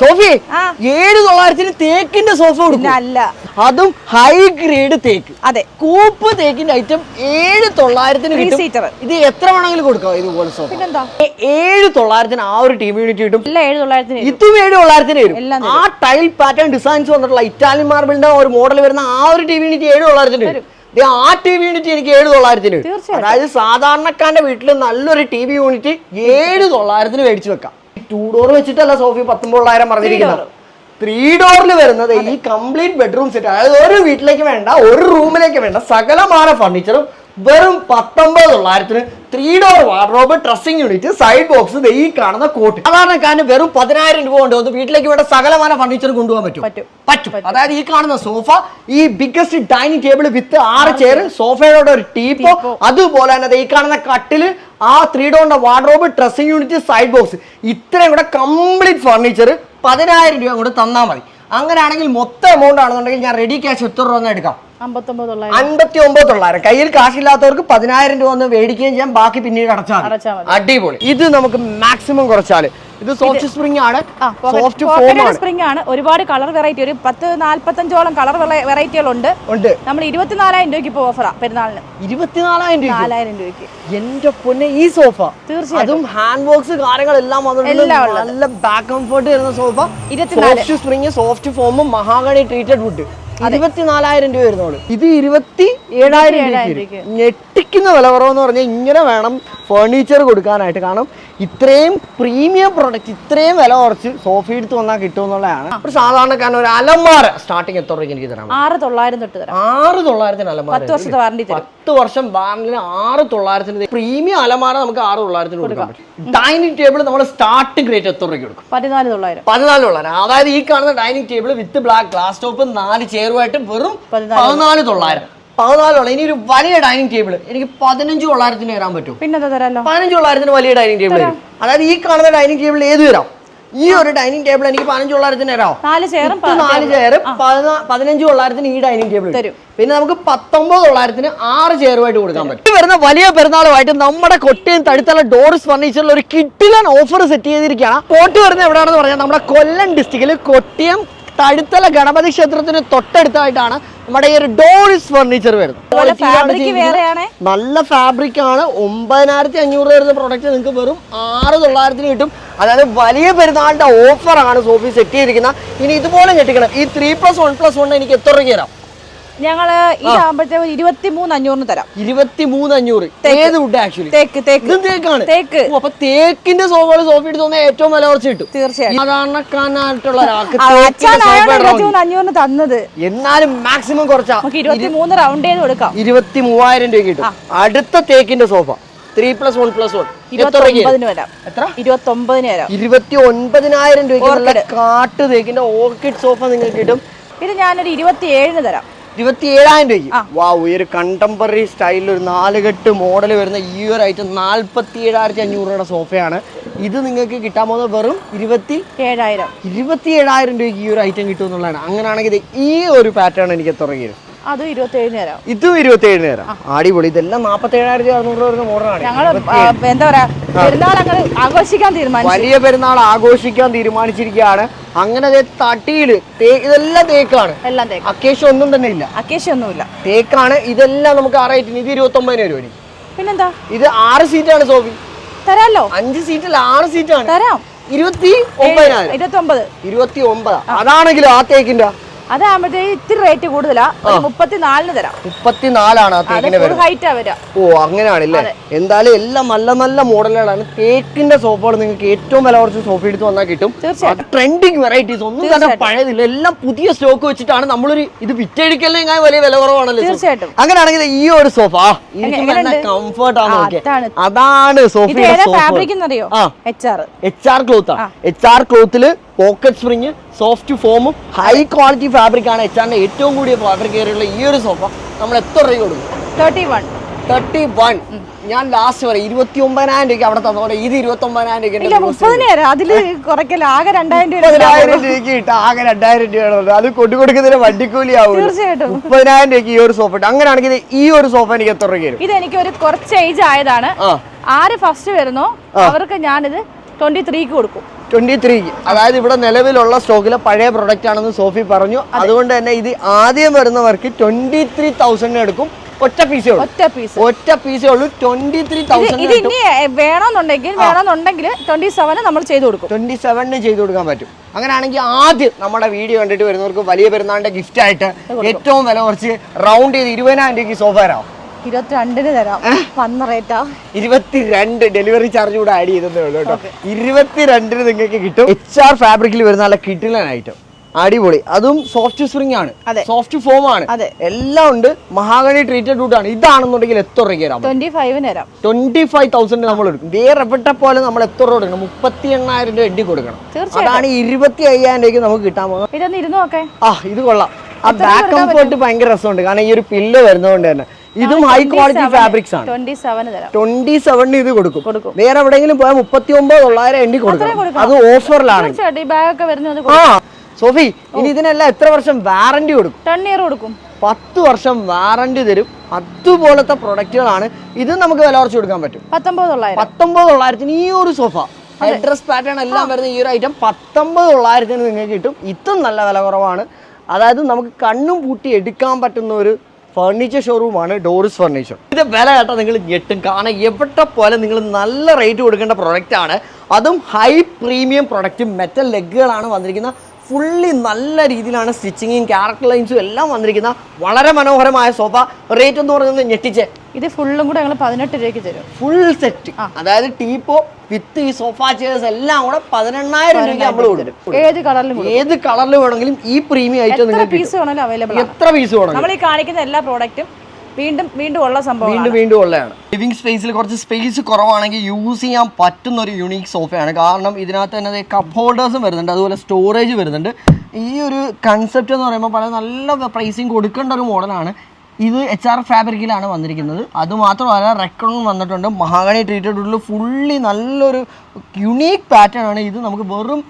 സോഫി. ഏഴ് തൊള്ളായിരത്തിന് തേക്കിന്റെ സോഫ കൊടുക്കില്ല കൊടുക്കും അല്ല. അതും ഹൈ ഗ്രേഡ് തേക്ക്. അതെ. കൂപ്പ് തേക്കിന്റെ ഐറ്റം ഏഴ് തൊള്ളായിരത്തിന് കിട്ടും. ഇത് എത്ര വേണമെങ്കിലും കൊടുക്കാം ഇതുപോലെ സോഫ. ഏഴ് തൊള്ളായിരത്തിന് ആ ഒരു ടി വി യൂണിറ്റ് കിട്ടും ഇതും ഏഴ് തൊള്ളായിരത്തിന് വരും. ആ ടൈൽ പാറ്റേൺ ഡിസൈൻസ് വന്നിട്ടുള്ള ഇറ്റാലിയൻ മാർബിളിന്റെ ഒരു മോഡൽ വരുന്ന ആ ഒരു ടി വി യൂണിറ്റ് ഏഴ് തൊള്ളായിരത്തിന് വരും. ആ ടി വി യൂണിറ്റ് എനിക്ക് ഏഴ് തൊള്ളായിരത്തിന്. അതായത് സാധാരണക്കാരന്റെ വീട്ടിൽ നല്ലൊരു ടി വി യൂണിറ്റ് ഏഴ് തൊള്ളായിരത്തിന് മേടിച്ചു വെക്കാം. ടൂ ഡോർ വെച്ചിട്ടല്ല സോഫി പത്തൊമ്പതിനായിരം പറഞ്ഞിരിക്കുന്നത് ത്രീ ഡോറിൽ വരുന്നത് ഈ കംപ്ലീറ്റ് ബെഡ്റൂം സെറ്റ് അതായത് ഒരു വീട്ടിലേക്ക് വേണ്ട ഒരു റൂമിലേക്ക് വേണ്ട സകലമാന ഫർണിച്ചറും വെറും പത്തൊമ്പത് തൊള്ളായിരത്തിന് three door wardrobe dressing unit side box ഈ കാണുന്ന കോട്ട് സാധാരണക്കാരന് വെറും പതിനായിരം രൂപ കൊണ്ട് വന്ന് വീട്ടിലേക്ക് വേണ്ട സകലമാന ഫർണിച്ചർ കൊണ്ടുപോകാൻ പറ്റും. പറ്റും. അതായത് ഈ കാണുന്ന സോഫ ഈ ബിഗ്ഗസ്റ്റ് ഡൈനിങ് ടേബിൾ വിത്ത് ആറ് ചെയർ സോഫയുടെ ഒരു ടീപ്പോ അതുപോലെ തന്നെ ഈ കാണുന്ന കട്ടിൽ ആ ത്രീ ഡോറിന്റെ wardrobe dressing unit side box ഇത്രയും കൂടെ കംപ്ലീറ്റ് ഫർണിച്ചർ പതിനായിരം രൂപ കൊണ്ട് തന്നാൽ മതി. അങ്ങനെയാണെങ്കിൽ മൊത്തം എമൗണ്ട് ആണെന്നുണ്ടെങ്കിൽ ഞാൻ റെഡി ക്യാഷ് എത്ര രൂപ എടുക്കാം? അൻപത്തി ഒമ്പത് തൊള്ളായിരം. കയ്യിൽ കാശില്ലാത്തവർക്ക് പതിനായിരം രൂപ ഒന്ന് മേടിക്കുകയും ചെയ്യാം. ബാക്കി പിന്നീട് അടച്ചാൽ അടിപൊളി. ഇത് നമുക്ക് മാക്സിമം കുറച്ചാൽ. ഇത് സോഫ്റ്റ് സ്പ്രിംഗ് ആണ്. സോഫ്റ്റ് ഫോം ആണ്. സ്പ്രിംഗ് ആണ്. ഒരുപാട് കളർ വെറൈറ്റി ഒരു പത്ത് നാല്പത്തഞ്ചോളം കളർ വെറൈറ്റികൾ ഉണ്ട്. ഉണ്ട്. നമ്മൾ ഇരുപത്തിനാലായിരം രൂപയ്ക്ക് ഇപ്പോൾ ഓഫറാ പെരുന്നാളിന്. ഇരുപത്തിനാലായിരം രൂപ നാലായിരം രൂപയ്ക്ക്. എന്റെ പൊന്നെ ഈ സോഫ തീർച്ചയായും അതും ഹാൻഡ് ബോക്സ് കാര്യങ്ങളെല്ലാം നല്ല ബാക്ക് കംഫർട്ട് വരുന്ന സോഫ. സോഫ്റ്റ് സ്പ്രിംഗ് സോഫ്റ്റ് ഫോമും മഹാഗണി ട്രീറ്റഡ് വുഡ് ഇരുപത്തിനാലായിരം രൂപ വരുന്നുള്ളൂ. ഇത് ഇരുപത്തി ഏഴായിരം രൂപ ഞെട്ടിക്കുന്ന വില കുറവെന്ന് പറഞ്ഞാൽ ഇങ്ങനെ വേണം ഫേർണിച്ചർ കൊടുക്കാനായിട്ട്. കാരണം ഇത്രയും പ്രീമിയം പ്രൊഡക്റ്റ് ഇത്രയും വില കുറച്ച് സോഫ എടുത്ത് വന്നാൽ കിട്ടുമെന്നുള്ളതാണ്. ഒരു സാധാരണക്കാരൻ ഒരു അലമാര സ്റ്റാർട്ടിങ് എത്ര രൂപയ്ക്ക് എനിക്ക് തരാം ആറ് തൊള്ളായിരം തൊട്ട് തരാം. ആറ് തൊള്ളായിരത്തിന് അലമാര പത്ത് വർഷത്തെ വാറണ്ടി പത്ത് വർഷം വാറന്റിന് ആറ് തൊള്ളായിരത്തിന് പ്രീമിയം അലമാര നമുക്ക് ആറ് തൊള്ളായിരത്തിന് കൊടുക്കാം. ഡൈനിങ് ടേബിൾ നമ്മൾ സ്റ്റാർട്ടിംഗ് റേറ്റ് എത്ര രൂപയ്ക്ക് കൊടുക്കും? പതിനാല് തൊള്ളായിരം. പതിനാല് തൊള്ളായിരം. അതായത് ഈ കാണുന്ന dining table with black glass top നാല് ചെയറുമായിട്ട് വെറും പതിനാല് തൊള്ളായിരം. പതിനാല് തൊള്ളായിരം. ഇനി ഒരു വലിയ ഡൈനിങ് ടേബിൾ എനിക്ക് പതിനഞ്ച് തൊള്ളായിരത്തിന് തരാൻ പറ്റും പിന്നെ പതിനഞ്ച് തൊള്ളായിരത്തിന് വലിയ ഡൈനിങ് ടേബിൾ വരും അതായത് ഈ കാണുന്ന ഡൈനിങ് ടേബിൾ ഏത് തരാം? ഈ ഒരു ഡൈനിങ് ടേബിൾ എനിക്ക് പതിനഞ്ച് തൊള്ളായിരത്തിന് തരാം നാല് ചെയറും നാല് പതിനഞ്ച് തൊള്ളായിരത്തിന് ഈ ഡൈനിങ് ടേബിൾ തരും. പിന്നെ നമുക്ക് പത്തൊമ്പത് തൊള്ളായിരത്തിന് ആറ് ചെയറുമായിട്ട് കൊടുക്കാൻ പറ്റും. വരുന്ന വലിയ പെരുന്നാളുമായിട്ട് നമ്മുടെ കൊട്ടയം തടിത്തല ഡോറിസ് ഫർണിച്ചറിൽ ഒരു കിട്ടിലൻ ഓഫർ സെറ്റ് ചെയ്തിരിക്കുകയാണ്. കോട്ട് വരുന്നത് എവിടെയാണെന്ന് പറഞ്ഞാൽ നമ്മുടെ കൊല്ലം ഡിസ്ട്രിക്റ്റിൽ കൊട്ടിയം തടുത്തല ഗണപതി ക്ഷേത്രത്തിന് തൊട്ടടുത്തായിട്ടാണ് നമ്മുടെ ഈ ഒരു ഡോറിസ് ഫർണിച്ചർ വരുന്നത്. നല്ല ഫാബ്രിക് ആണ്. ഒമ്പതിനായിരത്തി അഞ്ഞൂറ് വരുന്ന പ്രൊഡക്റ്റ് നിങ്ങൾക്ക് വെറും ആറ് തൊള്ളായിരത്തിന് കിട്ടും. അതായത് വലിയ പെരുന്നാളിന്റെ ഓഫറാണ് സോഫി സെറ്റ് ചെയ്തിരിക്കുന്നത്. ഇനി ഇതുപോലെ ഞെട്ടിക്കണം ഈ three plus one plus one എനിക്ക് എത്ര രൂപ തരാം? ഞങ്ങൾ ഇതാകുമ്പോഴത്തേക്ക് ഇരുപത്തി മൂന്ന് അഞ്ഞൂറിന് തരാം. ഇരുപത്തി മൂന്ന് അഞ്ഞൂറ് ഏത് വുഡ് ആക്ച്വലി തേക്ക് തേക്ക്. തേക്കാണ്. തേക്ക്. അപ്പൊ തേക്കിന്റെ സോഫകൾ സോഫി എടുത്ത് തോന്നിയ ഏറ്റവും വില കുറച്ച് കിട്ടും. തീർച്ചയായും. സാധാരണക്കാരനായിട്ടുള്ള അഞ്ഞൂറിന് തന്നത്. എന്നാലും മാക്സിമം കുറച്ചാ. നമുക്ക് ഇരുപത്തി മൂന്ന് റൗണ്ട് ചെയ്ത് കൊടുക്കാം. ഇരുപത്തി മൂവായിരം രൂപ കിട്ടും അടുത്ത തേക്കിന്റെ sofa. Three plus one plus one ഇരുപത്തി ഒൻപതിനായിരം നല്ല കാട്ട് തേക്കിന്റെ ഓർക്കിഡ് സോഫ നിങ്ങൾക്ക് കിട്ടും. ഇത് ഞാനൊരു ഇരുപത്തി ഏഴിന് തരാം. ഇരുപത്തി ഏഴായിരം രൂപയ്ക്ക് വാ ഒരു കണ്ടംപററി സ്റ്റൈലിൽ ഒരു നാലുകെട്ട് മോഡൽ വരുന്ന ഈ ഒരു ഐറ്റം നാൽപ്പത്തി ഏഴായിരത്തി അഞ്ഞൂറ് രൂപയുടെ സോഫയാണ്. ഇത് നിങ്ങൾക്ക് കിട്ടാൻ പോകുന്നത് വെറും ഇരുപത്തി ഏഴായിരം. ഇരുപത്തി ഏഴായിരം രൂപയ്ക്ക് ഈ ഒരു ഐറ്റം കിട്ടും എന്നുള്ളതാണ്. അങ്ങനെയാണെങ്കിൽ ഈ ഒരു പാറ്റേൺ എനിക്ക് വരും അതും ഇരുപത്തി ഏഴിന് തരാം. ഇതും ഇരുപത്തിയേഴിന് തരാം. അടിപൊളി. ഇതെല്ലാം നാൽപ്പത്തി ഏഴായിരത്തി അറുന്നൂറ് വരുന്ന മോഡലാണ്. ഞങ്ങൾ എന്താ പറയാ പെരുന്നാൾ ആഘോഷിക്കാൻ തീരുമാനിച്ചു വലിയ പെരുന്നാൾ ആഘോഷിക്കാൻ തീരുമാനിച്ചിരിക്കുകയാണ്. അങ്ങനെ തട്ടിയിൽ ഇതെല്ലാം തേക്കാണ്. എല്ലാം തേക്ക്. അക്കേഷ ഒന്നും തന്നെ ഇല്ല. അക്കേഷ ഒന്നും ഇല്ല തേക്കാണ്. ഇതെല്ലാം നമുക്ക് ആ റേറ്റിന് ഇത് ഇരുപത്തി ഒമ്പതിന് രൂപ പിന്നെന്താ? ഇത് ആറ് സീറ്റാണ് സോഫി. തരാലോ? അഞ്ച് സീറ്റിൽ ആറ് സീറ്റാണ്. തരാം. ഇരുപത്തി ഒമ്പതിനായിരം. ഇരുപത്തി ഒമ്പത് ഇരുപത്തി ഒമ്പത്. അതാണെങ്കിലും ആ തേക്കിന്റെ? അതാകുമ്പോഴത്തേക്ക് ഇത്തിരി റേറ്റ് കൂടുതലാ. മുപ്പത്തിനാലിന് തരാം. മുപ്പത്തിനാലാണ് ഹൈറ്റാ വരാ ഓ അങ്ങനെയാണല്ലേ? എന്തായാലും എല്ലാം നല്ല നല്ല മോഡലുകളാണ്. തേക്കിന്റെ സോഫകൾ നിങ്ങൾക്ക് ഏറ്റവും വില കുറച്ച് സോഫ എടുത്ത് വന്നാൽ കിട്ടും. ട്രെൻഡിങ് വെറൈറ്റീസ് ഒന്നും തന്നെ പഴയതില്ല. എല്ലാം പുതിയ സ്റ്റോക്ക് വെച്ചിട്ടാണ് നമ്മളൊരു ഇത് വിറ്റഴിക്കലിനേക്കാൾ വലിയ വില കുറവാണല്ലോ. തീർച്ചയായിട്ടും. അങ്ങനെയാണെങ്കിൽ ഈ ഒരു സോഫ? കംഫർട്ട് ആണ് അതാണ്. Sofa fabric H R cloth H R ക്ലോത്തിൽ pocket spring soft ഫോമും ഹൈ ക്വാളിറ്റി ഫാബ്രിക് ആണ് എച്ച് ആറിന്റെ ഏറ്റവും കൂടിയ ഫാബ്രിക് ഏറിയുള്ള ഈ ഒരു സോഫ നമ്മൾ എത്ര രൂപ കൊടുക്കും? തേർട്ടി വൺ തേർട്ടി വൺ ഞാൻ ലാസ്റ്റ് പറയും ഇരുപത്തി ഒമ്പതിനായിരം രൂപയ്ക്ക് അവിടെ തന്നോടെ ഇത് ഇരുപത്തി ഒമ്പതിനായിരം രൂപയ്ക്ക് തരാം അതിൽ കുറയ്ക്കല. ആകെ രണ്ടായിരം രൂപ മുപ്പതിനായിരം രൂപയ്ക്ക് കിട്ടും ആകെ രണ്ടായിരം രൂപയാണ് അത് കൊണ്ടു കൊടുക്കുന്നതിന് വണ്ടിക്കൂലി ആവും തീർച്ചയായിട്ടും. മുപ്പതിനായിരം രൂപയ്ക്ക് ഈ ഒരു സോഫ ഇട്ട്. അങ്ങനെയാണെങ്കിൽ ഈ ഒരു സോഫ എനിക്ക് എത്ര രൂപ ഇത് എനിക്ക് ഒരു കുറച്ച് ഏജ് ആയതാണ്. ആര് ഫസ്റ്റ് വരുന്നോ അവർക്ക് ഞാനിത് ട്വന്റി ത്രീക്ക് കൊടുക്കും. ട്വന്റി ത്രീ അതായത് ഇവിടെ നിലവിലുള്ള സ്റ്റോക്കിലെ പഴയ പ്രൊഡക്റ്റ് ആണെന്ന് സോഫി പറഞ്ഞു. അതുകൊണ്ട് തന്നെ ഇത് ആദ്യം വരുന്നവർക്ക് ട്വന്റി ത്രീ തൗസൻഡ് എടുക്കും. ഒറ്റ പീസേ ഉള്ളൂ. ഒറ്റ പീസ് ഒറ്റ പീസേ ഉള്ളൂ. ട്വന്റി ത്രീ തൗസൻഡ് ഇത് ഇനി വേണമെന്നുണ്ടെങ്കിൽ വേണമെന്നുണ്ടെങ്കിൽ ട്വന്റി സെവന് നമ്മൾ ചെയ്തു കൊടുക്കും. ട്വന്റി സെവനിന് ചെയ്തു കൊടുക്കാൻ പറ്റും. അങ്ങനെയാണെങ്കിൽ ആദ്യം നമ്മുടെ വീഡിയോ കണ്ടിട്ട് വരുന്നവർക്ക് വലിയ പെരുന്നാളിന്റെ ഗിഫ്റ്റ് ആയിട്ട് ഏറ്റവും വില കുറച്ച് റൗണ്ട് ചെയ്ത് ഇരുപതിനായിരം രൂപയ്ക്ക് സോഫ തരാം ഇരുപത്തിരണ്ടിന് തരാം. വന്ന റേറ്റാ. ഇരുപത്തിരണ്ട് ഡെലിവറി ചാർജ് കൂടെ ആഡ് ചെയ്തതേ ഉള്ളൂ കേട്ടോ. ഇരുപത്തിരണ്ടിന് നിങ്ങൾക്ക് കിട്ടും. എച്ച് ആർ ഫാബ്രിക്കിൽ വരുന്ന നല്ല കിട്ടിലൻ ഐറ്റം അടിപൊളി. അതും സോഫ്റ്റ് സ്പ്രിംഗ് ആണ്. സോഫ്റ്റ് ഫോം ആണ്. എല്ലാം ഉണ്ട്. മഹാഗണി ട്രീറ്റഡ് വുഡ് ആണ്. ഇതാണെന്നുണ്ടെങ്കിൽ എത്ര രൂപയ്ക്ക് തരാം? ട്വന്റി ഫൈവിന് തരാം. ട്വന്റി ഫൈവ് തൗസൻഡ് നമ്മൾ എടുക്കും. വേറെ എവിടെ പോലെ നമ്മൾ എത്ര രൂപ കൊടുക്കണം മുപ്പത്തി എണ്ണായിരം രൂപ എഡി കൊടുക്കണം. അതാണ് ഇരുപത്തി അയ്യായിരം രൂപയ്ക്ക് നമുക്ക് കിട്ടാൻ പോകുന്നത്. ആ ഇത് കൊള്ളാം. ആ ബാക്ക് കംഫോർട്ട് ഭയങ്കര രസമുണ്ട്. കാരണം ഈ ഒരു പില്ല് വരുന്നതുകൊണ്ട് തന്നെ. ഇതും ഹൈ ക്വാളിറ്റി ഫാബ്രിക്സ് ആണ്. ട്വന്റി സെവൻ സെവനിന് ഇത് കൊടുക്കും. കൊടുക്കും. വേറെ എവിടെയെങ്കിലും പോയാൽ മുപ്പത്തി ഒമ്പത് തൊള്ളായിരം എണ്ണി കൊടുക്കണം. അത് ഓഫറിലാണ് ആ സോഫി ഇനി ഇതിനെല്ലാം എത്ര വർഷം വാറന്റി കൊടുക്കും? ടെൻ ഇയർ കൊടുക്കും. പത്ത് വർഷം വാറന്റി തരും. അതുപോലത്തെ പ്രൊഡക്റ്റുകളാണ് ഇത് നമുക്ക് വില കുറച്ച് കൊടുക്കാൻ പറ്റും. പത്തൊമ്പത് തൊള്ളായിരം. പത്തൊമ്പത് തൊള്ളായിരത്തിന് ഈ ഒരു സോഫ ഡ്രസ് പാറ്റേൺ എല്ലാം വരുന്ന ഈ ഒരു ഐറ്റം പത്തൊമ്പത് തൊള്ളായിരത്തിന് നിങ്ങൾക്ക് കിട്ടും. ഇതും നല്ല വില കുറവാണ്. അതായത് നമുക്ക് കണ്ണും പൂട്ടി എടുക്കാൻ പറ്റുന്ന ഒരു ഫർണിച്ചർ ഷോറൂമാണ് ഡോറിസ് ഫർണിച്ചർ ഇത് വില കേട്ടാൽ നിങ്ങൾ ഞെട്ടും. കാരണം എവിടെ പോലെ നിങ്ങൾ നല്ല റേറ്റ് കൊടുക്കേണ്ട പ്രൊഡക്റ്റാണ് അതും ഹൈ പ്രീമിയം പ്രൊഡക്റ്റ് മെറ്റൽ ലെഗുകളാണ് വന്നിരിക്കുന്ന ഫുള്ളി നല്ല രീതിയിലാണ് സ്റ്റിച്ചിങ്ങും ക്യാരക്ടർ ലൈൻസും എല്ലാം വന്നിരിക്കുന്ന വളരെ മനോഹരമായ സോഫ. റേറ്റ് എന്ന് പറയുന്നത് ഞെട്ടിച്ച്. ഇത് ഫുള്ളും കൂടെ ഞങ്ങൾ പതിനെട്ട് രൂപയ്ക്ക് തരും. Full set. അതായത് ടീപ്പോ വിത്ത് ഈ സോഫ ചെയർസ് എല്ലാം കൂടെ പതിനെണ്ണായിരം രൂപയ്ക്ക് നമ്മൾ കൊടുക്കും. ഏത് കളറിലും ഏത് കളറിൽ വേണമെങ്കിലും ഈ പ്രീമിയം ആയിട്ട് പീസ് വേണമെങ്കിലും അവൈലബിൾ എത്ര പീസ് വേണം നമ്മൾ ഈ കാണിക്കുന്ന എല്ലാ പ്രോഡക്റ്റും വീണ്ടും വീണ്ടും ഉള്ള സംഭവം വീണ്ടും വീണ്ടും ഉള്ളതാണ്. ലിവിംഗ് സ്പേസിൽ കുറച്ച് സ്പേസ് കുറവാണെങ്കിൽ യൂസ് ചെയ്യാൻ പറ്റുന്ന ഒരു യുണീക്ക് സോഫയാണ് കാരണം ഇതിനകത്ത് തന്നെ കപ്പ് ഹോൾഡേഴ്സും വരുന്നുണ്ട്. അതുപോലെ സ്റ്റോറേജ് വരുന്നുണ്ട്. ഈ ഒരു കൺസെപ്റ്റ് എന്ന് പറയുമ്പോൾ പല നല്ല പ്രൈസിങ് കൊടുക്കേണ്ട ഒരു മോഡലാണ് ഇത് എച്ച് ആർ ഫാബ്രിക്കിലാണ് വന്നിരിക്കുന്നത്. അതുമാത്രമല്ല റെക്കോർഡും വന്നിട്ടുണ്ട്. മഹാഗണി ട്രീറ്റഡ് ഉള്ളിൽ ഫുള്ളി നല്ലൊരു യുണീക്ക് പാറ്റേൺ ആണ് ഇത്. നമുക്ക് വെറും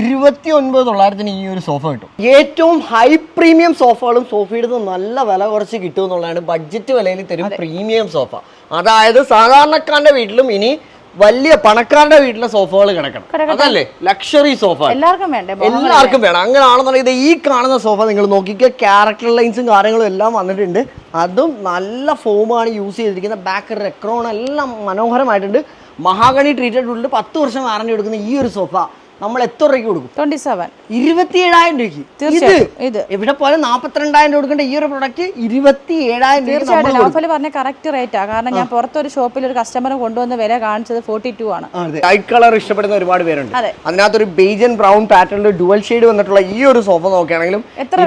ഇരുപത്തി ഒൻപത് തൊള്ളായിരത്തിന് ഈ ഒരു സോഫ കിട്ടും. ഏറ്റവും ഹൈ പ്രീമിയം സോഫകളും സോഫയുടെ നല്ല വില കുറച്ച് കിട്ടും എന്നുള്ളതാണ് ബഡ്ജറ്റ് വിലയിൽ തരും പ്രീമിയം സോഫ അതായത് സാധാരണക്കാരന്റെ വീട്ടിലും ഇനി വലിയ പണക്കാരുടെ വീട്ടിലെ സോഫകൾ കിടക്കണം. അതല്ലേ? ലക്ഷറി സോഫ എല്ലാവർക്കും വേണ്ട? എല്ലാവർക്കും വേണം. അങ്ങനെയാണെന്നുണ്ടെങ്കിൽ ഇത് ഈ കാണുന്ന സോഫ നിങ്ങൾ നോക്കിക്കുക ക്യാരക്ടർ ലൈൻസും കാര്യങ്ങളും എല്ലാം വന്നിട്ടുണ്ട്. അതും നല്ല ഫോമാണ് യൂസ് ചെയ്തിരിക്കുന്നത് ബാക്ക് റെക്രോൺ എല്ലാം മനോഹരമായിട്ടുണ്ട്. മഹാഗണി ട്രീറ്റഡ് ഉള്ളിൽ പത്ത് വർഷം വാറണ്ടി കൊടുക്കുന്ന ഈ ഒരു സോഫ നമ്മൾ എത്ര രൂപയ്ക്ക് കൊടുക്കും? ട്വന്റി സെവൻ ഇരുപത്തി ഏഴായിരം രൂപയ്ക്ക് ഇത് ഇത്. എവിടെ പോലെ നാപ്പത്തിരണ്ടായിരം രൂപ കൊടുക്കേണ്ട ഈ ഒരു പ്രൊഡക്റ്റ് ഇരുപത്തി ഏഴായിരം തീർച്ചയായിട്ടും നൗഫൽ പറഞ്ഞ കറക്റ്റ് റേറ്റ് റേറ്റാ കാരണം ഞാൻ പുറത്തൊരു ഷോപ്പിൽ ഒരു കസ്റ്റമർ കൊണ്ടുവന്ന് വില കാണിച്ചത് ഫോർട്ടി ടു ആണ് ലൈറ്റ് കളർ ഇഷ്ടപ്പെടുന്ന ഒരുപാട് പേരുണ്ട്. അതിനകത്ത് ഒരു ബേജൻ ബ്രൗൺ പാറ്റേണിൽ ഡുവൽ ഷെയ്ഡ് വന്നിട്ടുള്ള ഈ ഒരു സോഫ നോക്കുകയാണെങ്കിലും എത്ര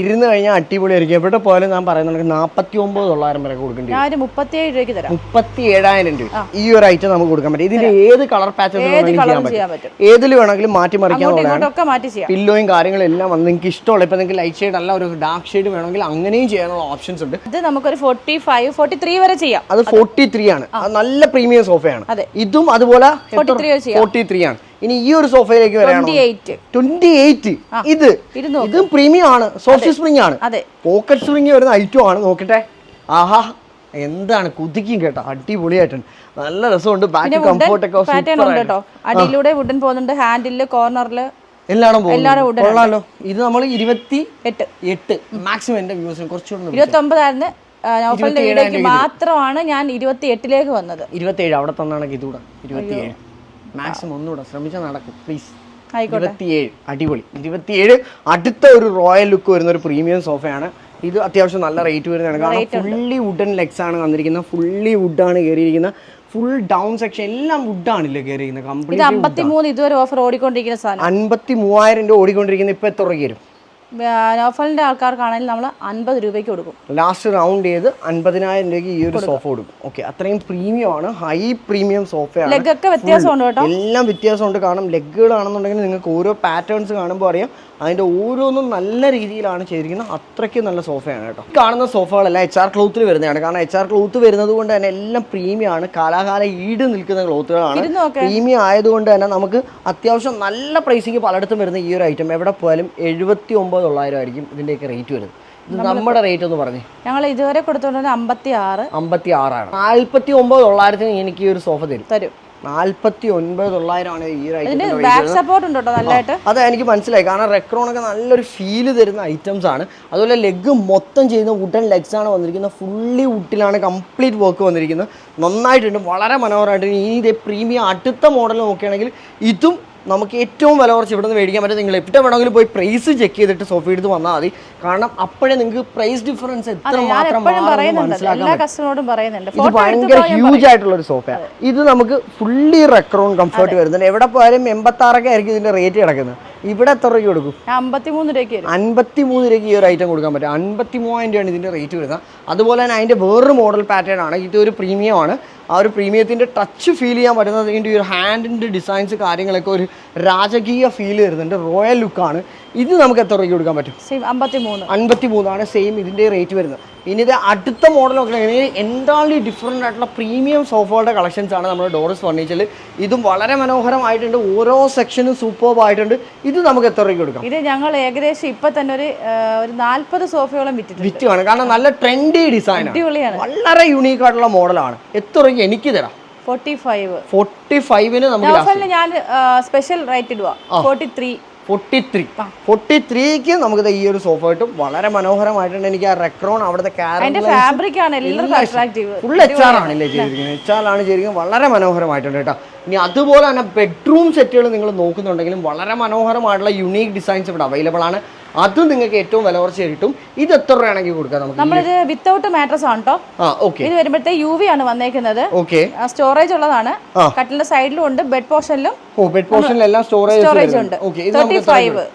ഇരുന്ന് കഴിഞ്ഞാൽ അടിപൊളിയായിരിക്കും. എവിടെ പോലെ ഞാൻ പറയുന്നത് നാൽപ്പത്തി ഒമ്പത് തൊള്ളായിരം വരെ കൊടുക്കേണ്ടി ഞാൻ മുപ്പത്തി മുപ്പത്തിയേഴ് രൂപയ്ക്ക് തരാം. മുപ്പത്തി ഏഴായിരം രൂപ ഈ ഒരു ഐറ്റം നമുക്ക് കൊടുക്കാൻ പറ്റും. ഇതിന്റെ ഏത് കളർ പാറ്റേൺ ഏത് ചെയ്യാൻ പറ്റും. പറ്റും. ഏതിൽ വേണമെങ്കിലും മാറ്റി മറിക്കാൻ പില്ലോയും കാര്യങ്ങളും എല്ലാം വന്ന് നിങ്ങൾക്ക് ഇഷ്ടമുള്ള ഇപ്പൊ നിങ്ങൾക്ക് ലൈറ്റ് ഷെയ്ഡ് അല്ല ഒരു ഡാർക്ക് ഷെയ്ഡ് വേണമെങ്കിൽ അങ്ങനെയും ചെയ്യാനുള്ള ഓപ്ഷൻസ് ഉണ്ട്. ഇത് നമുക്കൊരു ഫോർട്ടി ഫൈവ് ഫോർട്ടി ത്രീ വരെ ചെയ്യാം. അത് ഫോർട്ടി ത്രീ ആണ്. അത് നല്ല പ്രീമിയം സോഫയാണ്. ഇതും അതുപോലെ 43 ചെയ്യാം. ഫോർട്ടി ത്രീ ആണ്. ഇനി ഈ ഒരു സോഫയിലേക്ക് വരാണോ ഇത് ഇത് പ്രീമിയം ആണ്. സോഫ്റ്റ് സ്പ്രിംഗ് ആണ്. പോക്കറ്റ് സ്പ്രിംഗ് വരുന്ന ഐറ്റം ആണ്. നോക്കട്ടെ. ആഹാ. എന്താണ് കുതിക്കും കേട്ടോ അടിപൊളിയായിട്ടുണ്ട്. നല്ല രസമുണ്ട് ബാക്ക് കംഫോർട്ട് ഒക്കെ പാറ്റേൺ ഉണ്ട് കേട്ടോ. അടിയിലൂടെ വുഡൻ പോകുന്നുണ്ട് ഹാൻഡിൽ കോർണറിൽ എല്ലായിടും പോകും കൊള്ളാലോ. ഇത് നമ്മൾ ഇരുപത്തി എട്ട്. എട്ട്. മാക്സിമം എന്റെ വ്യൂസിന് കുറച്ചുകൂടെ ഇരുപത്തി ഒമ്പതായിരുന്നു നൗഫലിന്റെ മാത്രമാണ് ഞാൻ ഇരുപത്തി എട്ടിലേക്ക് വന്നത്. ഇരുപത്തിയേഴ് അവിടെ തന്നാണെങ്കിൽ ഇതുകൂടെ. ഇരുപത്തിയേഴ്. മാക്സിമം ഒന്നുകൂടെ. ശ്രമിച്ചാൽ നടക്കും. പ്ലീസ് ഇരുപത്തിയേഴ്. അടിപൊളി. ഇരുപത്തിയേഴ് അടുത്ത ഒരു റോയൽ ലുക്ക് വരുന്ന ഒരു പ്രീമിയം സോഫയാണ് ഇത് അത്യാവശ്യം നല്ല റേറ്റ് വരുന്നതാണ്. കാരണം ഫുള്ളി വുഡൻ ലെഗ്സ് ആണ് വന്നിരിക്കുന്നത്. ഫുള്ളി വുഡാണ് കയറിയിരിക്കുന്നത് ഫുൾ ഡൗൺ സെക്ഷൻ എല്ലാം വുഡാണല്ലേ കയറിയിരിക്കുന്നത് കംപ്ലീറ്റ് അമ്പത്തി മൂന്ന് ഇതുവരെ ഓഫർ ഓടിക്കൊണ്ടിരിക്കുന്ന സാധനം. അൻപത്തി മൂവായിരം രൂപ ഓടിക്കൊണ്ടിരിക്കുന്നത് ഇപ്പൊ എത്ര രൂപയ്ക്ക് വരും? നൗഫലിന്റെ ആൾക്കാർക്കാണെങ്കിൽ നമ്മൾ അൻപത് രൂപയ്ക്ക് കൊടുക്കും. ലാസ്റ്റ് റൗണ്ട് ചെയ്ത് അൻപതിനായിരം രൂപയ്ക്ക് ഈ ഒരു സോഫ കൊടുക്കും. ഓക്കെ അത്രയും പ്രീമിയം ആണ്. ഹൈ പ്രീമിയം സോഫയാണ് ലെഗ് ഒക്കെ വ്യത്യാസമുണ്ട് കേട്ടോ. എല്ലാം വ്യത്യാസമുണ്ട്. കാരണം ലെഗുകളാണെന്നുണ്ടെങ്കിൽ നിങ്ങൾക്ക് ഓരോ പാറ്റേൺസ് കാണുമ്പോൾ അറിയാം. അതിന്റെ ഓരോന്നും നല്ല രീതിയിലാണ് ചെയ്തിരിക്കുന്നത്. അത്രയ്ക്ക് നല്ല സോഫയാണ് കേട്ടോ. കാണുന്ന സോഫകളെല്ലാം എച്ച് ആർ ക്ലോത്തിൽ വരുന്നതാണ്. കാരണം എച്ച് ആർ ക്ലോത്ത് വരുന്നത് കൊണ്ട് തന്നെ എല്ലാം പ്രീമിയമാണ് കാലാകാലം ഈട് നിൽക്കുന്ന ക്ലോത്തുകളാണ് പ്രീമിയം ആയതുകൊണ്ട് തന്നെ നമുക്ക് അത്യാവശ്യം നല്ല പ്രൈസിങ് പലയിടത്തും വരുന്ന ഈ ഒരു ഐറ്റം എവിടെ പോയാലും എഴുപത്തി ഒമ്പത് തൊള്ളായിരം ആയിരിക്കും ഇതിന്റെയൊക്കെ റേറ്റ് വരുന്നത്. നമ്മുടെ റേറ്റ് ഒന്ന് പറഞ്ഞു. ഞങ്ങൾ ഇതുവരെ കൊടുത്തോണ്ട് അമ്പത്തി ആറ് അമ്പത്തി ആറാണ് നാൽപ്പത്തി ഒമ്പത് തൊള്ളായിരത്തിന് എനിക്ക് ഈ ഒരു സോഫ തരും. തരും. നാല്പത്തി ഒൻപത് തൊള്ളായിരമാണ് ഈ ബാക്ക് സപ്പോർട്ട് ഉണ്ട് കേട്ടോ നല്ലതായിട്ട് അതെ എനിക്ക് മനസ്സിലായി. കാരണം റെക്രോണൊക്കെ നല്ലൊരു ഫീൽ തരുന്ന ഐറ്റംസ് ആണ്. അതുപോലെ ലെഗ് മൊത്തം ചെയ്യുന്ന വുഡൻ ലെഗ്സ് ആണ് വന്നിരിക്കുന്നത്. ഫുള്ളി വുഡിലാണ് കംപ്ലീറ്റ് വർക്ക് വന്നിരിക്കുന്നത്. നന്നായിട്ടുണ്ട്. വളരെ മനോഹരമായിട്ട് ഇനി ഇതേ പ്രീമിയം അടുത്ത മോഡൽ നോക്കുകയാണെങ്കിൽ ഇതും നമുക്ക് ഏറ്റവും വില കുറച്ച് ഇവിടെ നിന്ന് മേടിക്കാൻ പറ്റും. നിങ്ങൾ എവിടെ വേണമെങ്കിലും പോയി പ്രൈസ് ചെക്ക് ചെയ്തിട്ട് സോഫ എടുത്ത് വന്നാൽ മതി. കാരണം അപ്പോഴേ നിങ്ങൾക്ക് പ്രൈസ് ഡിഫറൻസ് എത്ര മാത്രം കസ്റ്റമറോടും പറയുന്നുണ്ട്. ഇത് ഭയങ്കര ഹ്യൂജ് ആയിട്ടുള്ള ഒരു സോഫയാണ് ഇത് നമുക്ക് ഫുള്ളി റെക്രോൺ കംഫർട്ട് വരുന്നുണ്ട്. എവിടെ പോയാലും എൺപത്തി ആറൊക്കെ ആയിരിക്കും ഇതിന്റെ റേറ്റ് കിടക്കുന്നത്. ഇവിടെ എത്ര രൂപയ്ക്ക് കൊടുക്കും? അമ്പത്തിമൂന്ന് രൂപയ്ക്ക് വരും അൻപത്തി മൂന്ന് രൂപയ്ക്ക് ഈ ഒരു ഐറ്റം കൊടുക്കാൻ പറ്റും. അൻപത്തി മൂവായിരം രൂപയാണ് ഇതിന്റെ റേറ്റ് വരുന്നത്. അതുപോലെ തന്നെ അതിന്റെ വേറൊരു മോഡൽ പാറ്റേൺ ആണ്. ഇത് ഒരു പ്രീമിയം ആണ്. ആ ഒരു പ്രീമിയത്തിന്റെ ടച്ച് ഫീൽ ചെയ്യാൻ പറ്റുന്നത് ഇതിന്റെ ഒരു ഹാൻഡിന്റെ ഡിസൈൻസ് കാര്യങ്ങളൊക്കെ ഒരു രാജകീയ ഫീൽ വരുന്നുണ്ട് റോയൽ ലുക്കാണ് ഇത് നമുക്ക് എത്ര രൂപയ്ക്ക് കൊടുക്കാൻ പറ്റും? സെയിം അമ്പത്തിമൂന്ന്. അൻപത്തി മൂന്നാണ് സെയിം ഇതിന്റെ റേറ്റ് വരുന്നത്. ഇനി ഇത് അടുത്ത മോഡൽ നോക്കുകയാണെങ്കിൽ ഈ ഡിഫറെന്റ് ആയിട്ടുള്ള പ്രീമിയം സോഫകളുടെ കളക്ഷൻസ് ആണ് നമ്മുടെ ഡോറസ് ഫർണിച്ചറിൽ ഇതും വളരെ മനോഹരമായിട്ടുണ്ട്. ഓരോ സെക്ഷനും സൂപ്പർബ് ആയിട്ടുണ്ട്. ഇത് നമുക്ക് എത്ര രൂപയ്ക്ക് കൊടുക്കാം? ഇത് ഞങ്ങൾ ഏകദേശം ഇപ്പൊ തന്നെ ഒരു ഒരു നാല്പത് സോഫയോളം വിറ്റ് വിറ്റുമാണ് കാരണം നല്ല ട്രെൻഡി ഡിസൈൻ വളരെ യുണീക്ക് ആയിട്ടുള്ള മോഡലാണ്. എത്ര രൂപയ്ക്ക് എനിക്ക് തരാം? ഫോർട്ടി ഫൈവ് ഫോർട്ടി ഫൈവിന് നമുക്ക് ഞാൻ special rate ഇടുവാ. Forty three forty three forty ത്രീക്ക് നമുക്ക് ഈ ഒരു സോഫ കിട്ടും. വളരെ മനോഹരമായിട്ടുണ്ട്. എനിക്ക് ആ റെക്രോൺ അവിടുത്തെ ഫാബ്രിക് ആണ്. ഫുൾ എച്ച് ആർ ആണല്ലേ ചെയ്തിരിക്കുന്നത്. എച്ച് ആർ ആണ് ചെയ്തിരിക്കുന്നത്. വളരെ മനോഹരമായിട്ടുണ്ട് കേട്ടോ. ഇനി അതുപോലെ തന്നെ ബെഡ്റൂം സെറ്റുകൾ നിങ്ങൾ നോക്കുന്നുണ്ടെങ്കിലും വളരെ മനോഹരമായിട്ടുള്ള യുണീക്ക് ഡിസൈൻസ് ഇവിടെ അവൈലബിൾ ആണ്. അത് നിങ്ങൾക്ക് ഏറ്റവും വില കുറച്ച് കിട്ടും ഇത് എത്ര രൂപയാണെങ്കിൽ കൊടുക്കാം നമുക്ക്. നമ്മളിത് വിത്തൗട്ട് മാട്രസ് ആണ് കേട്ടോ ആ ഓക്കെ ഇത് വരുമ്പോഴത്തെ യു വി ആണ് വന്നേക്കുന്നത്. ഓക്കെ സ്റ്റോറേജ് ഉള്ളതാണ്. കട്ടിലിന്റെ സൈഡിലും ഉണ്ട് ബെഡ് പോർഷനിലും ഓ ബെഡ് പോർഷനിലെല്ലാം സ്റ്റോറേജ് Storage ഉണ്ട്. ഓക്കെ ഇത് 35.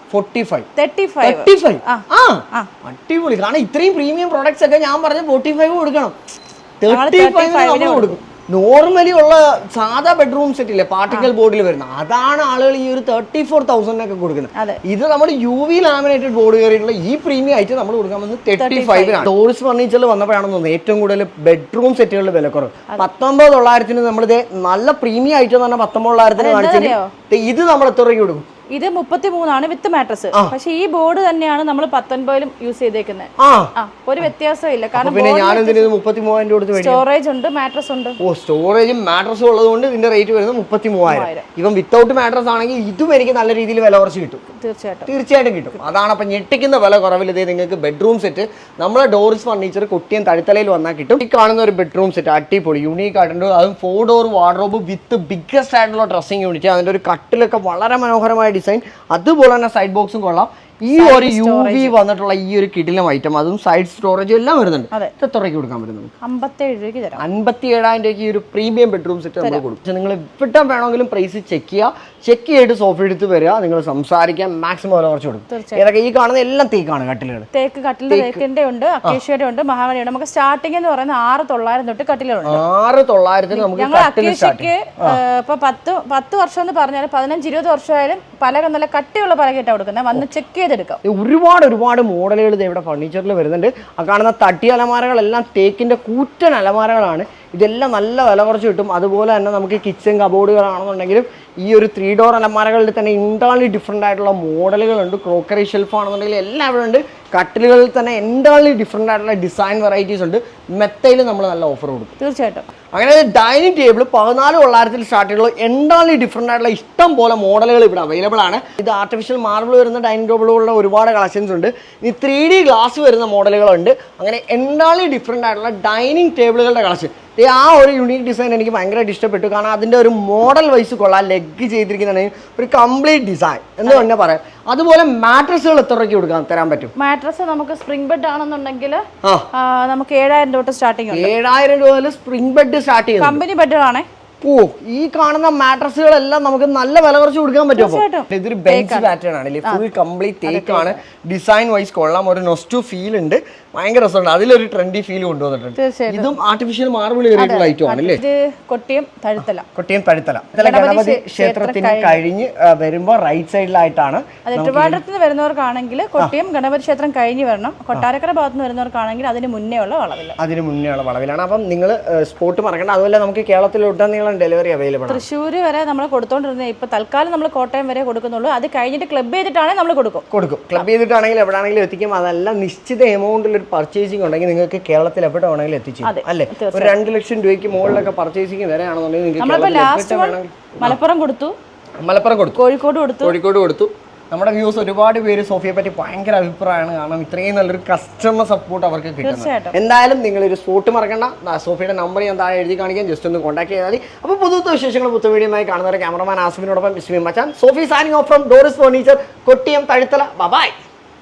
തേർട്ടി ഫൈവ് തേർട്ടി ആ. അടിപൊളി. കാരണം ഇത്രയും പ്രീമിയം പ്രോഡക്ട്സ് ഒക്കെ ഞാൻ പറഞ്ഞ ഫോർട്ടി ഫൈവ് കൊടുക്കണം തേർട്ടി ഫൈവ് നമ്മൾ കൊടുക്കും. നോർമലി ഉള്ള സാധാ ബെഡ്റൂം സെറ്റ് ഇല്ലേ? പാർട്ടിക്കൽ ബോർഡിൽ വരുന്ന. അതാണ് ആളുകൾ ഈ ഒരു തേർട്ടി ഫോർ തൗസൻഡിനൊക്കെ കൊടുക്കുന്നത്. ഇത് നമ്മൾ യു വി ലാമിനേറ്റഡ് ബോർഡ് കയറിയിട്ടുള്ള ഈ പ്രീമിയം ആയിട്ട് നമ്മൾ കൊടുക്കാൻ വന്നത് തേർട്ടി ഫൈവിനാണ് ടോറിസ് ഫർണിച്ചറിൽ വന്നപ്പോഴാണെന്ന് തോന്നുന്നത് ഏറ്റവും കൂടുതൽ ബെഡ്റൂം സെറ്റുകളുടെ വില കുറവ്. പത്തൊമ്പത് തൊള്ളായിരത്തിന് നമ്മളിത് നല്ല പ്രീമിയം ആയിട്ട് എന്ന് പറഞ്ഞാൽ പത്തൊമ്പത് തൊള്ളായിരത്തിന് കാണിച്ചത് ഇത് നമ്മൾ എത്ര രൂപ കൊടുക്കും? ഇത് മുപ്പത്തി മൂന്നാണ് വിത്ത് മാട്രസ്. പക്ഷെ ഈ ബോർഡ് തന്നെയാണ് നമ്മൾ പത്തൊൻപതിലും യൂസ് ചെയ്തേക്കുന്നത് ഒരു വ്യത്യാസമില്ല ഇല്ല കാരണം സ്റ്റോറേജ് ഉണ്ട് മാട്രസ് ഉണ്ട്. ഓ സ്റ്റോറേജും മാട്രസും ഉള്ളത് കൊണ്ട് ഇതിന്റെ റേറ്റ് വരുന്നത് മുപ്പത്തി മൂവായിരം. ഇവൻ വിത്തൗട്ട് മാട്രസ് ആണെങ്കിൽ ഇതും എനിക്ക് നല്ല രീതിയിൽ വില കുറച്ച് കിട്ടും. തീർച്ചയായിട്ടും. തീർച്ചയായിട്ടും കിട്ടും. അതാണ് അപ്പം ഞെട്ടിക്കുന്ന വില കുറവിൽ ഇതേ നിങ്ങൾക്ക് ബെഡ്റൂം സെറ്റ് നമ്മളെ ഡോർസ് ഫർണിച്ചർ കുട്ടിയും തഴുത്തലയിൽ വന്നാൽ കിട്ടും. ഈ കാണുന്ന ഒരു ബെഡ്റൂം സെറ്റ് അടിപൊളി യൂണീക്ക് ആയിട്ടുണ്ട്. അതും four door wardrobe with biggest ആയിട്ടുള്ള ഡ്രസ്സിംഗ് യൂണിറ്റ് അതിന്റെ ഒരു കട്ടിലൊക്കെ വളരെ മനോഹരമായ ഡിസൈൻ അതുപോലെ തന്നെ സൈഡ് ബോക്സും കൊള്ളാം ഈ ഒരു യു വി വന്നിട്ടുള്ള ഈ ഒരു കിടിലം ഐറ്റം അതും സൈഡ് സ്റ്റോറേജും എല്ലാം വരുന്നുണ്ട്. ഇത് എത്ര രൂപയ്ക്ക് കൊടുക്കാൻ പറ്റും അമ്പത്തേഴ് രൂപയ്ക്ക് തരാം. അൻപത്തി ഏഴായിരം രൂപയ്ക്ക് ഈ ഒരു പ്രീമിയം ബെഡ്റൂം സെറ്റ് നമ്മൾ കൊടുക്കും. നിങ്ങൾ എവിടെ വേണമെങ്കിലും പ്രൈസ് ചെക്ക് ചെയ്യുക ചെക്ക് ചെയ്തിട്ട് സോഫ എടുത്ത് വരിക നിങ്ങൾ സംസാരിക്കാൻ മാക്സിമം വില കുറച്ച് കൊടുക്കും. ഏതൊക്കെ ഈ കാണുന്ന എല്ലാം തേക്കാണ് കട്ടിലുകൾ. തേക്ക് കട്ടിൽ തേക്കിന്റെ ഉണ്ട് അക്കേഷ്യയുടെ ഉണ്ട് മഹാഗണിയുടെ നമുക്ക് സ്റ്റാർട്ടിംഗ് എന്ന് പറയുന്നത് ആറ് തൊള്ളായിരം തൊട്ട് കട്ടിലുണ്ട് ആറ് തൊള്ളായിരത്തിന് നമുക്ക് അക്കേഷ്യക്ക് ഇപ്പൊ പത്ത് പത്ത് വർഷം എന്ന് പറഞ്ഞാൽ പതിനഞ്ച് ഇരുപത് വർഷമായാലും പലക നല്ല കട്ടിയുള്ള പലക പലകയിട്ടാണ് കൊടുക്കുന്നത് വന്ന് ചെക്ക് ചെയ്തെടുക്കാം. ഒരുപാട് ഒരുപാട് മോഡലുകൾ ഇത് ഇവിടെ ഫർണിച്ചറിൽ വരുന്നുണ്ട്. ആ കാണുന്ന തട്ടി അലമാരകളെല്ലാം തേക്കിന്റെ കൂറ്റൻ അലമാരകളാണ്. ഇതെല്ലാം നല്ല വില കുറച്ച് കിട്ടും. അതുപോലെ തന്നെ നമുക്ക് കിച്ചൺ കബോർഡുകളാണെന്നുണ്ടെങ്കിലും ഈ ഒരു ത്രീ ഡോർ അലമാരകളിൽ തന്നെ ഇന്റാളി ഡിഫറെന്റ് ആയിട്ടുള്ള മോഡലുകളുണ്ട്. ക്രോക്കറി ഷെൽഫ് ആണെന്നുണ്ടെങ്കിൽ എല്ലാം ഇവിടെ ഉണ്ട്. കട്ടിലുകളിൽ തന്നെ എന്റാളി ഡിഫറെന്റ് ആയിട്ടുള്ള ഡിസൈൻ വെറൈറ്റീസ് ഉണ്ട്. മെത്തയിൽ നമ്മൾ നല്ല ഓഫർ കൊടുക്കും. തീർച്ചയായിട്ടും. അങ്ങനെ ഡൈനിങ് ടേബിൾ പതിനാല് തൊള്ളായിരത്തിൽ സ്റ്റാർട്ട് ചെയ്യുള്ളൂ എണ്ണാളി ഡിഫറെന്റ് ആയിട്ടുള്ള ഇഷ്ടം പോലെ മോഡലുകൾ ഇവിടെ അവൈലബിൾ ആണ്. ഇത് ആർട്ടിഫിഷ്യൽ മാർബിൾ വരുന്ന ഡൈനിങ് ടേബിളുകളുടെ ഒരുപാട് കളക്ഷൻസ് ഉണ്ട്. ഇനി ത്രീ ഡി ഗ്ലാസ് വരുന്ന മോഡലുകളുണ്ട് അങ്ങനെ എണ്ണാളി ഡിഫറെന്റ് ആയിട്ടുള്ള ഡൈനിങ് ടേബിളുകളുടെ കളക്ഷൻ ആ ഒരു യുണീക്ക് ഡിസൈൻ എനിക്ക് ഭയങ്കരമായിട്ട് ഇഷ്ടപ്പെട്ടു. കാരണം അതിന്റെ ഒരു മോഡൽ വൈസ് കൊള്ളാം ലെഗ് ചെയ്തിരിക്കുന്നതാണ്. ഒരു കംപ്ലീറ്റ് ഡിസൈൻ എന്ന് തന്നെ പറയാം. അതുപോലെ മാട്രസുകൾ എത്ര രൂപയ്ക്ക് കൊടുക്കാൻ തരാൻ പറ്റും. മാട്രസ് നമുക്ക് സ്പ്രിംഗ് ബെഡ് ആണെന്നുണ്ടെങ്കിൽ നമുക്ക് ഏഴായിരം തൊട്ട് സ്റ്റാർട്ടിംഗ് ഏഴായിരം രൂപ സ്പ്രിംഗ് ബെഡ് സ്റ്റാർട്ട് ചെയ്യും കമ്പനി ബെഡുകളാണേ ഓ ഈ കാണുന്ന മാട്രസുകളെല്ലാം നമുക്ക് നല്ല വില കുറച്ച് കൊടുക്കാൻ പറ്റും. ഇതൊരു ബെഞ്ച് പാറ്റേൺ ആണ്. ഫുൾ കംപ്ലീറ്റ് തേക്കാണ് ഡിസൈൻ വൈസ് കൊള്ളാം. ഒരു നൊസ്റ്റു ഫീൽ ഉണ്ട്. ഭയങ്കര രസമുണ്ട്. അതിലൊരു ട്രെൻഡി ഫീൽ കൊണ്ടുവന്നിട്ടുണ്ട്. ഇതും ആർട്ടിഫിഷ്യൽ മാർബിൾ കയറിയിട്ടുള്ള ഐറ്റം ആണ് അല്ലേ? കൊട്ടിയം തഴുത്തല. കൊട്ടിയം തഴുത്തല. ഗണപതി ക്ഷേത്രത്തിന് കഴിഞ്ഞ്. വരുമ്പോൾ വരുമ്പോ റൈറ്റ് സൈഡിലായിട്ടാണ് ട്രിവാൻഡ്രത്ത് നിന്ന് വരുന്നവർക്കാണെങ്കിൽ കൊട്ടിയം ഗണപതി ക്ഷേത്രം കഴിഞ്ഞ് വരണം. കൊട്ടാരക്കര ഭാഗത്ത് നിന്ന് വരുന്നവർക്കാണെങ്കിൽ അതിന് മുന്നേ ഉള്ള വളവിൽ അതിന് മുന്നേ ഉള്ള വളവിലാണ്. അപ്പം നിങ്ങൾ സ്പോട്ട് മറക്കണ്ട. അതുപോലെ നമുക്ക് കേരളത്തിലൊട്ടാ രാജ്യങ്ങളും ഡെലിവറി അവൈലബിൾ തൃശ്ശൂർ വരെ നമ്മൾ കൊടുത്തോണ്ടിരുന്നത് ഇപ്പൊ തൽക്കാലം നമ്മൾ കോട്ടയം വരെ കൊടുക്കുന്നുള്ളൂ. അത് കഴിഞ്ഞിട്ട് ക്ലബ് ചെയ്തിട്ടാണെങ്കിൽ നമ്മൾ കൊടുക്കും. കൊടുക്കും. ക്ലബ് ചെയ്തിട്ടാണെങ്കിൽ എവിടെയാണെങ്കിലും എത്തിക്കും. അതല്ല നിശ്ചിത എമൗണ്ടിൽ ഒരു പർച്ചേസിംഗ് ഉണ്ടെങ്കിൽ നിങ്ങൾക്ക് കേരളത്തിൽ എവിടെ വേണമെങ്കിലും എത്തിച്ചു അല്ലെ? ഒരു രണ്ട് ലക്ഷം രൂപയ്ക്ക് മുകളിലൊക്കെ പർച്ചേസിംഗ് വരെയാണെന്നുണ്ടെങ്കിൽ നിങ്ങൾക്ക് മലപ്പുറം കൊടുത്തു. മലപ്പുറം കൊടുത്തു. കോഴിക്കോട് കൊടുത്തു. കോഴിക്കോട് കൊടുത്തു. നമ്മുടെ വ്യൂസ് ഒരുപാട് പേര് സോഫിയെ പറ്റി ഭയങ്കര അഭിപ്രായമാണ്. കാരണം ഇത്രയും നല്ലൊരു കസ്റ്റമർ സപ്പോർട്ട് അവർക്ക് കിട്ടുന്നത്. എന്തായാലും നിങ്ങൾ ഒരു സ്പോട്ട് മറക്കണ്ട സോഫിയുടെ നമ്പർ ഞാൻ താഴെ എഴുതി കാണിക്കാൻ ജസ്റ്റ് ഒന്ന് കോൺടാക്ട് ചെയ്താൽ മതി. അപ്പോൾ പുതുത്ത വിശേഷങ്ങൾ പുത്ത വീഡിയോയുമായി കാണുന്നവരെ ക്യാമറമാൻ ആസിഫിനോടൊപ്പം വിശ്വം മച്ചാൻ Sophy signing off from Doors Furniture Kottiyam Thazhuthala. Bye bye